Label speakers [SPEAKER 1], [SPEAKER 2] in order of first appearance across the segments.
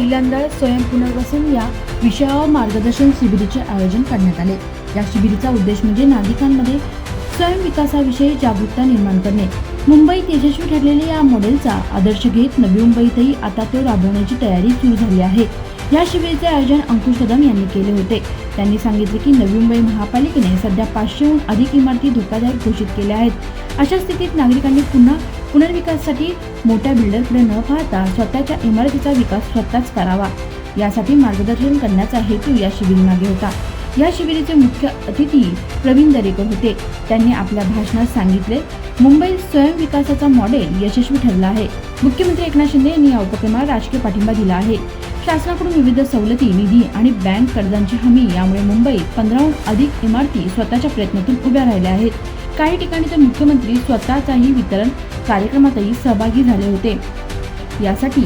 [SPEAKER 1] पहिल्यांदा स्वयं पुनर्वसन या विषयावर मार्गदर्शन शिबिराचे आयोजन करण्यात आले. या शिबिराचा उद्देश म्हणजे नागरिकांमध्ये स्वयं विकासाविषयी जागरूकता निर्माण करणे. मुंबईत यशस्वी ठरलेल्या या मॉडेलचा आदर्श घेत नवी मुंबईतही आता तो राबवण्याची तयारी सुरू झाली आहे. या शिबिराचे आयोजन अंकुश कदम यांनी केले होते. त्यांनी सांगितले की नवी मुंबई महापालिकेने सध्या पाचशेहून अधिक इमारती धोकादायक घोषित केल्या आहेत. अशा स्थितीत नागरिकांनी पुन्हा पुनर्विकासासाठी मोठ्या बिल्डरकडे न पाहता स्वतःच्या इमारतीचा विकास स्वतःच करावा. यासाठी मार्गदर्शन करण्याचा हेतू या शिबिरामागे होता. या शिबिराचे मुख्य अतिथी प्रवीण दरेकर होते. त्यांनी आपल्या भाषणात सांगितले मुंबईत स्वयंविकासाचा मॉडेल यशस्वी ठरला आहे. मुख्यमंत्री एकनाथ शिंदे यांनी या उपक्रमाला राजकीय पाठिंबा दिला आहे. शासनाकडून विविध सवलती निधी आणि बँक कर्जांची हमी यामुळे मुंबईत पंधराहून अधिक इमारती स्वतःच्या प्रयत्नातून उभ्या राहिल्या आहेत. काही ठिकाणी तर मुख्यमंत्री स्वतःचाही वितरण कार्यक्रमातही सहभागी झाले होते. यासाठी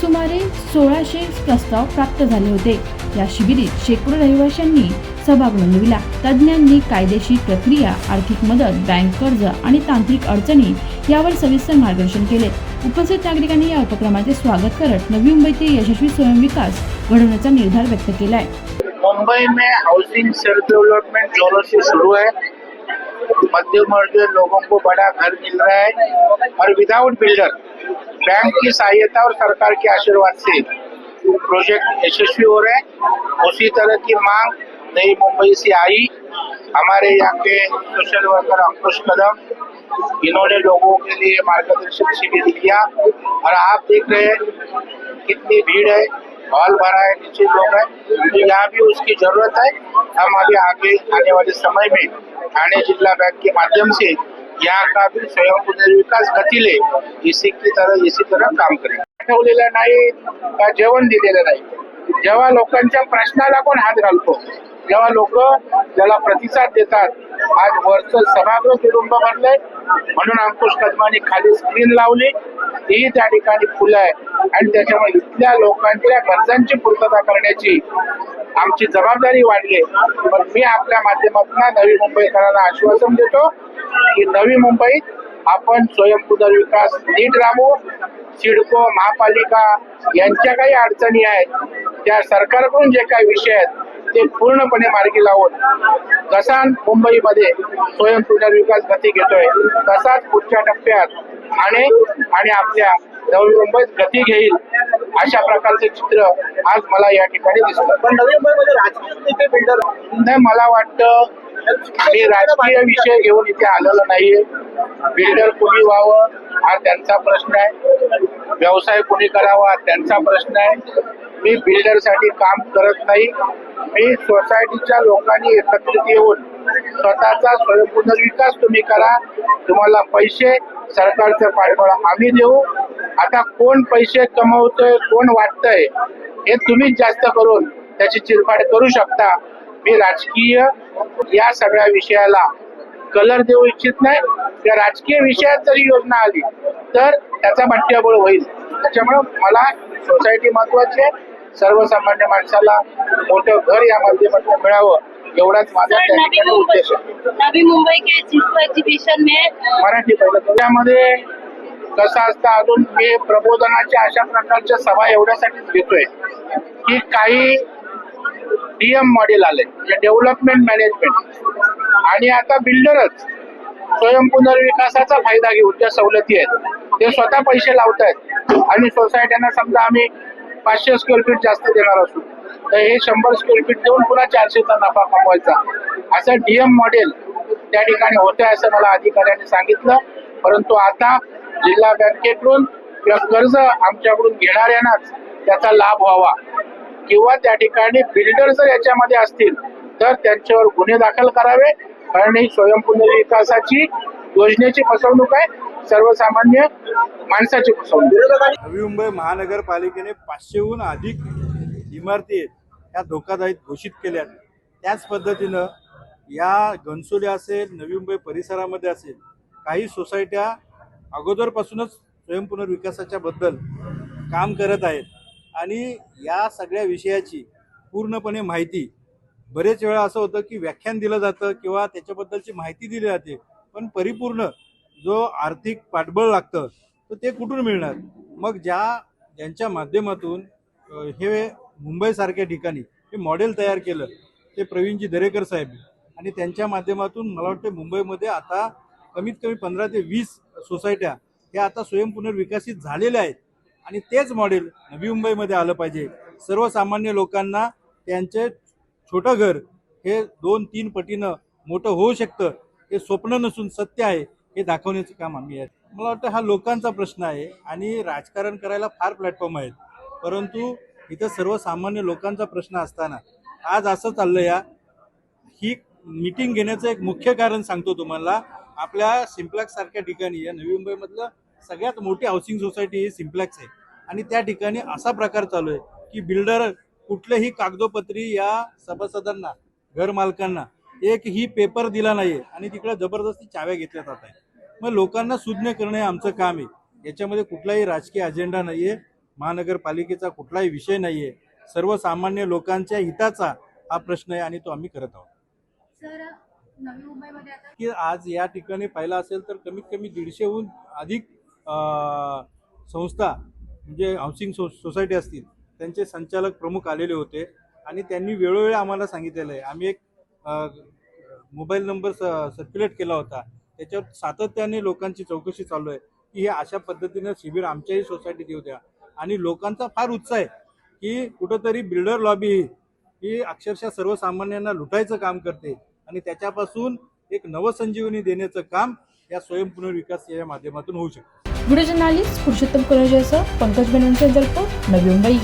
[SPEAKER 1] सुमारे सोळाशे प्रस्ताव प्राप्त झाले होते. या शिबिरीत शेकडो रहिवाशांनी सहभाग नोंदविला. तज्ज्ञांनी कायदेशीर प्रक्रिया आर्थिक मदत बँक कर्ज आणि तांत्रिक अडचणी यावर सविस्तर मार्गदर्शन केले. उपस्थित नागरिकांनी या उपक्रमाचे स्वागत करत नवी मुंबईतील यशस्वी स्वयंविकास घडवण्याचा निर्धार व्यक्त केला आहे
[SPEAKER 2] मुंबई में हाउसिंग सेल्फ डेवलपमेंट जोरों से शुरू है. मध्यम वर्ग लोगों को बड़ा घर मिल रहा है और विदाउट बिल्डर बैंक की सहायता और सरकार के आशीर्वाद से प्रोजेक्ट यशस्वी हो रहे हैं। उसी तरह की मांग नई मुंबई से आई। हमारे यहाँ के सोशल वर्कर अंकुश कदम, इन्होंने लोगों के लिए मार्गदर्शन शिविर किया और आप देख रहे हैं कितनी भीड़ है। हॉल भरा है नीचे लोग हैं तो यहाँ भी उसकी जरूरत है हम अभी आगे आने वाले समय में ठाणे जिला बैंक के माध्यम से यहाँ का भी स्वयं पुनर्विकास गती ले इसी की तरह इसी तरह काम करेंगे ठेवलेलं नाही का जेवण दिलेलं नाही? जेव्हा लोकांच्या प्रश्नाला कोण हात घालतो? जेव्हा लोक त्याला प्रतिसाद देतात आज वरचं सभागृह तुडुंब भरलंय म्हणून अंकुश कदमानी खाली स्क्रीन लावली. तीही त्या ठिकाणी फुलं आहे. आणि त्याच्यामुळे इथल्या लोकांच्या गरजांची पूर्तता करण्याची आमची जबाबदारी वाढली पण मी आपल्या माध्यमातून नवी मुंबईकरांना आश्वासन देतो की नवी मुंबईत आपण स्वयं विकास नीट राबवू. सिडको महापालिका यांच्या काही अडचणी आहेत त्या सरकारकडून जे काही विषय आहेत ते पूर्णपणे मार्गी लावून कसा मुंबईमध्ये स्वयं पुनर्विकास गती घेतोय. तसाच पुढच्या टप्प्यात ठाणे आणि आपल्या नवी मुंबईत गती घेईल अशा प्रकारचे चित्र आज मला या ठिकाणी दिसतं.
[SPEAKER 3] पण नवी मुंबईमध्ये राजकीय
[SPEAKER 2] नाही मला वाटतं मी राजकीय विषय घेऊन इथे आलेलो नाहीये. बिल्डर कोणी व्हावं हा त्यांचा प्रश्न आहे. व्यवसाय कोणी करावा त्यांचा प्रश्न आहे. मी बिल्डरसाठी काम करत नाही. मी सोसायटीच्या लोकांनी एकत्रित येऊन स्वतःचा स्वयंपुनर्विकास तुम्ही करा. तुम्हाला पैसे सरकारचं पाठबळ आम्ही देऊ. आता कोण पैसे कमवतोय कोण वाटतंय हे तुम्हीच जास्त करून त्याची चिरफाड करू शकता. मी राजकीय या सगळ्या विषयाला कलर देऊ इच्छित नाही. त्या राजकीय विषयात जरी योजना आली तर त्याचा बट्ट्याबळ होईल. त्याच्यामुळं मला सोसायटी महत्वाची आहे. सर्वसामान्य माणसाला मोठं घर या माध्यमातून मिळावं एवढाच माझा त्या
[SPEAKER 4] नवी
[SPEAKER 2] ठिकाणी उद्देश आहे.
[SPEAKER 4] मुंबई नवी मुंबई के चिपको एग्जीबिशन में अ,
[SPEAKER 2] मराठी पहिलं. त्यामध्ये कसं असतं अजून मी प्रबोधनाच्या अशा प्रकारच्या सभा एवढ्यासाठीच घेतोय की काही डीएम मॉडेल आले म्हणजे डेव्हलपमेंट मॅनेजमेंट आणि आता बिल्डरच स्वयं पुनर्विकासाचा फायदा घेऊन ज्या सवलती आहेत ते स्वतः पैसे लावतायत. आणि सोसायट्यांना समजा आम्ही पाचशे स्क्वेअर फीट जास्त देणार असू तर हे शंभर स्क्वेअर फीट देऊन पुन्हा चारशेचा नफा कमवायचा. असं डीएम मॉडेल त्या ठिकाणी होतंय असं मला अधिकाऱ्यांनी सांगितलं. परंतु आता जिल्हा बँकेकडून किंवा कर्ज आमच्याकडून घेणाऱ्यांनाच त्याचा लाभ व्हावा. किंवा त्या ठिकाणी बिल्डर जर याच्यामध्ये असतील तर त्यांच्यावर गुन्हे दाखल करावे. कारण ही स्वयं पुनर्विकासाची योजनेची फसवणूक आहे. सर्वसामान्य माणसाची फसवणूक.
[SPEAKER 5] नवी मुंबई महानगरपालिकेने पाचशेहून अधिक इमारती आहेत ह्या धोकादायक घोषित केल्या त्याच पद्धतीनं या घनसोली असेल नवी मुंबई परिसरामध्ये असेल काही सोसायट्या अगोदरपासूनच स्वयंपुनर्विकासाच्या बद्दल काम करत आहेत. आणि या सगळ्या विषयाची पूर्णपणे माहिती. बरेच वेळा असं होतं की व्याख्यान दिलं जातं किंवा त्याच्याबद्दलची माहिती दिली जाते पण परिपूर्ण जो आर्थिक पाठबळ लागतं तर ते कुठून मिळणार? मग ज्या ज्यांच्या माध्यमातून हे मुंबईसारख्या ठिकाणी हे मॉडेल तयार केलं ते प्रवीणजी दरेकर साहेब आणि त्यांच्या माध्यमातून मला वाटतं मुंबईमध्ये आता कमीत कमी पंधरा ते वीस सोसायट्या ह्या आता स्वयंपुनर्विकसित झालेल्या आहेत. आणि तेच मॉडेल नवी मुंबईमध्ये आलं पाहिजे. सर्वसामान्य लोकांना त्यांचे छोटं घर हे दोन तीन पटीनं मोठं होऊ शकतं हे स्वप्न नसून सत्य आहे हे दाखवण्याचं काम आम्ही आहे. मला वाटतं हा लोकांचा प्रश्न आहे आणि राजकारण करायला फार प्लॅटफॉर्म आहेत. परंतु इथं सर्वसामान्य लोकांचा प्रश्न असताना आज असं चाललं या ही मीटिंग घेण्याचं एक मुख्य कारण सांगतो तुम्हाला. आपल्या सिम्प्लॅक्स सारख्या ठिकाणी या नवी मुंबईमधलं सगळ्यात मोठी हाऊसिंग सोसायटी ही सिम्प्लॅक्स आहे. आणि त्या ठिकाणी असा प्रकार चालू आहे की बिल्डर कुठल्याही कागदोपत्री या सभासदांना घर मालकांना एक ही पेपर दिला नाहीये आणि तिकडे जबरदस्ती चाव्या घेतल्या जात आहे मग लोकांना सुज्ञ करणे हे आमचं काम आहे. याच्यामध्ये कुठलाही राजकीय अजेंडा नाहीये महानगरपालिकेचा कुठलाही विषय नाहीये. सर्वसामान्य लोकांच्या हिताचा हा प्रश्न आहे आणि तो आम्ही करत आहोत. की आज या ठिकाणी पाहिलं असेल तर कमीत कमी दीडशेहून अधिक संस्था म्हणजे हाऊसिंग सो सोसायटी असतील त्यांचे संचालक प्रमुख आलेले होते. आणि त्यांनी वेळोवेळी आम्हाला सांगितलेलं आहे. आम्ही एक मोबाईल नंबर स सर्क्युलेट केला होता. त्याच्यावर सातत्याने लोकांची चौकशी चालू आहे की हे अशा पद्धतीनं शिबिर आमच्याही सोसायटीत येऊ द्या. आणि लोकांचा फार उत्साह आहे की कुठंतरी बिल्डर लॉबी ही अक्षरशः सर्वसामान्यांना लुटायचं काम करते. आणि त्याच्यापासून एक नवसंजीवनी देण्याचं काम या स्वयंपुनर्विकास या माध्यमातून होऊ शकतो.
[SPEAKER 1] व्हिडिओ जर्नालिस्ट पुरुषोत्तम कुलजेसह पंकज बेनवंचे जलपूर नवी मुंबई.